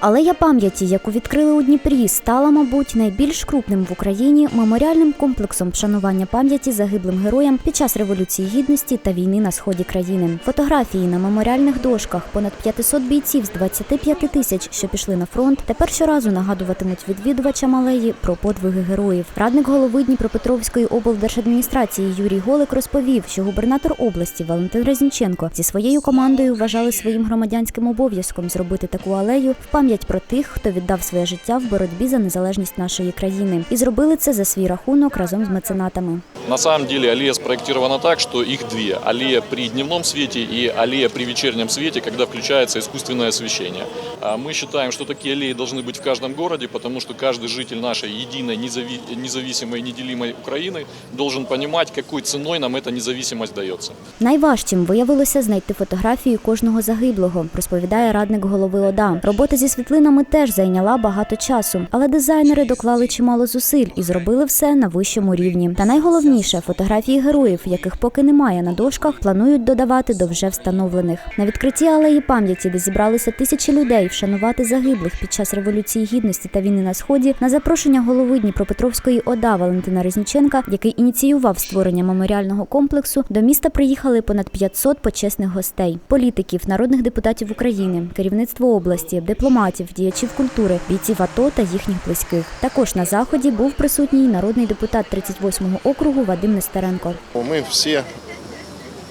Алея пам'яті, яку відкрили у Дніпрі, стала, мабуть, найбільш крупним в Україні меморіальним комплексом вшанування пам'яті загиблим героям під час революції гідності та війни на сході країни. Фотографії на меморіальних дошках понад 500 бійців з 25 тисяч, що пішли на фронт, тепер щоразу нагадуватимуть відвідувачам алеї про подвиги героїв. Радник голови Дніпропетровської облдержадміністрації Юрій Голик розповів, що губернатор області Валентин Резніченко зі своєю командою вважали своїм громадянським обов'язком зробити таку алею в пам'ять про тих, хто віддав своє життя в боротьбі за незалежність нашої країни, і зробили це за свій рахунок разом з меценатами. На самом деле аллея спроектирована так, что их две. Аллея при дневном свете и аллея при вечернем свете, когда включается искусственное освещение. А Мы считаем, что такие аллеи должны быть в каждом городе, потому что каждый житель нашей единой, незави- независимой, неделимой Украины должен понимать, какой ценой нам эта независимость дается. Найважчим виявилося знайти фотографію кожного загиблого, розповідає радник голови ОДА. Робота зі світлинами теж зайняла багато часу, але дизайнери доклали чимало зусиль і зробили все на вищому рівні. Та найголовніше фотографії героїв, яких поки немає на дошках, планують додавати до вже встановлених. На відкритті алеї пам'яті, де зібралися тисячі людей вшанувати загиблих під час революції гідності та війни на сході, на запрошення голови Дніпропетровської ОДА Валентина Резніченка, який ініціював створення меморіального комплексу, до міста приїхали понад 500 почесних гостей, політиків, народних депутатів України, керівництво області, дипломатів, діячів культури, бійців АТО та їхніх близьких. Також на заході був присутній народний депутат 38-го округу Вадим Нестеренко. Мы все,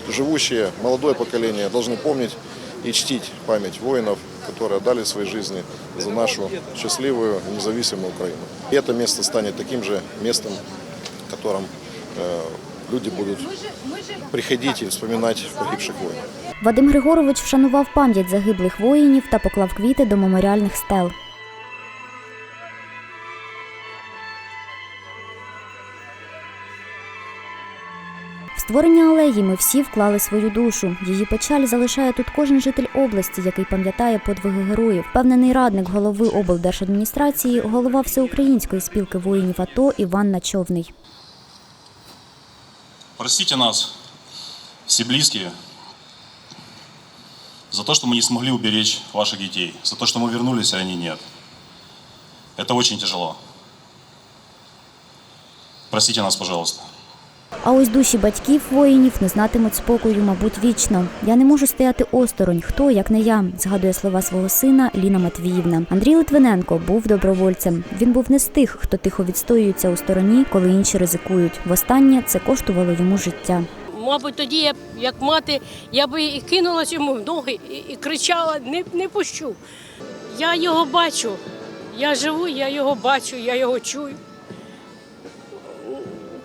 живущие, молодое поколение, должны помнить и чтить память воинов, которые отдали свои жизни за нашу счастливую, независимую Украину. И это место станет таким же местом, в котором э, люди будут приходить и вспоминать погибших воинов. Вадим Григорович вшанував пам'ять загиблих воїнів та поклав квіти до меморіальних стел. В створення алеї ми всі вклали свою душу. Її печаль залишає тут кожен житель області, який пам'ятає подвиги героїв. Впевнений радник голови облдержадміністрації, голова всеукраїнської спілки воїнів АТО Іван Начовний. Простите нас, все близкие, за то, что мы не смогли уберечь ваших детей, за то, что мы вернулись, а они нет. Это очень тяжело. Простите нас, пожалуйста. А ось душі батьків воїнів не знатимуть спокою, мабуть, вічно. Я не можу стояти осторонь. Хто як не я, згадує слова свого сина Ліна Матвіївна. Андрій Литвиненко був добровольцем. Він був не з тих, хто тихо відстоюється у стороні, коли інші ризикують. Востаннє це коштувало йому життя. Мабуть, тоді я, як мати, я би і кинулась йому в ноги і, кричала: не, не пущу. Я його бачу. Я живу, я його бачу, я його чую.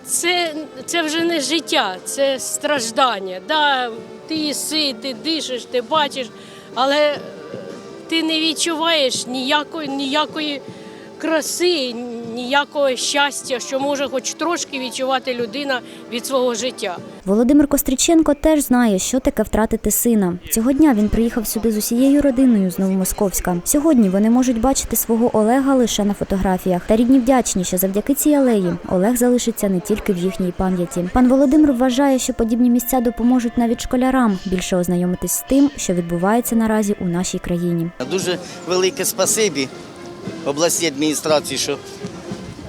Це, це вже не життя, це страждання. Да, ти їси, ти дишиш, ти бачиш, але ти не відчуваєш ніякої, ніякої краси, ніякого щастя, що може хоч трошки відчувати людина від свого життя. Володимир Костриченко теж знає, що таке втратити сина. Цього дня він приїхав сюди з усією родиною з Новомосковська. Сьогодні вони можуть бачити свого Олега лише на фотографіях. Та рідні вдячні, що завдяки цій алеї Олег залишиться не тільки в їхній пам'яті. Пан Володимир вважає, що подібні місця допоможуть навіть школярам більше ознайомитись з тим, що відбувається наразі у нашій країні. Дуже велике спасибі обласній адміністрації, що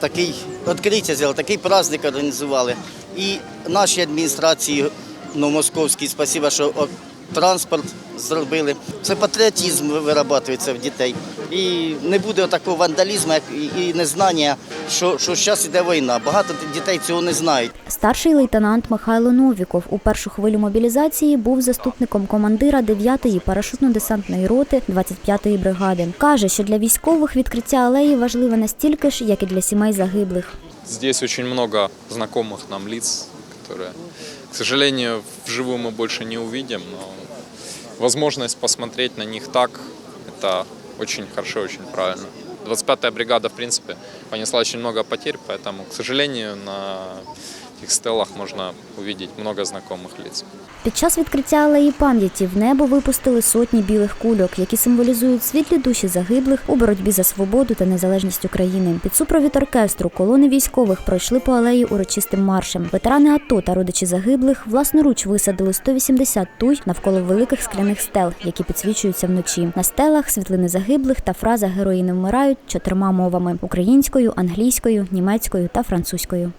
такий відкриття зробили, такий праздник організували. І нашій адміністрації новомосковській спасибо, що транспорт зробили. Це патріотизм вирабатується в дітей І не буде такого вандалізму як і- і незнання, що, що зараз іде війна. Багато дітей цього не знають. Старший лейтенант Михайло Новіков у першу хвилю мобілізації був заступником командира 9-ї парашутно-десантної роти 25-ї бригади. Каже, що для військових відкриття алеї важливе настільки ж, як і для сімей загиблих. Здесь очень много знакомых нам лиц, которые, к сожалению, вживую мы больше не увидим, но возможность посмотреть на них так, это очень хорошо, очень правильно. 25-я бригада, в принципе, понесла очень много потерь, поэтому, к сожалению, на этих стелах можно увидеть много знакомых лиц. Під час відкриття алеї пам'яті в небо випустили сотні білих кульок, які символізують світлі душі загиблих у боротьбі за свободу та незалежність України. Під супровід оркестру колони військових пройшли по алеї урочистим маршем. Ветерани АТО та родичі загиблих власноруч висадили 180 туй навколо великих скляних стел, які підсвічуються вночі. На стелах світлини загиблих та фраза Герої не вмирають чотирма мовами: українською, англійською, німецькою та французькою.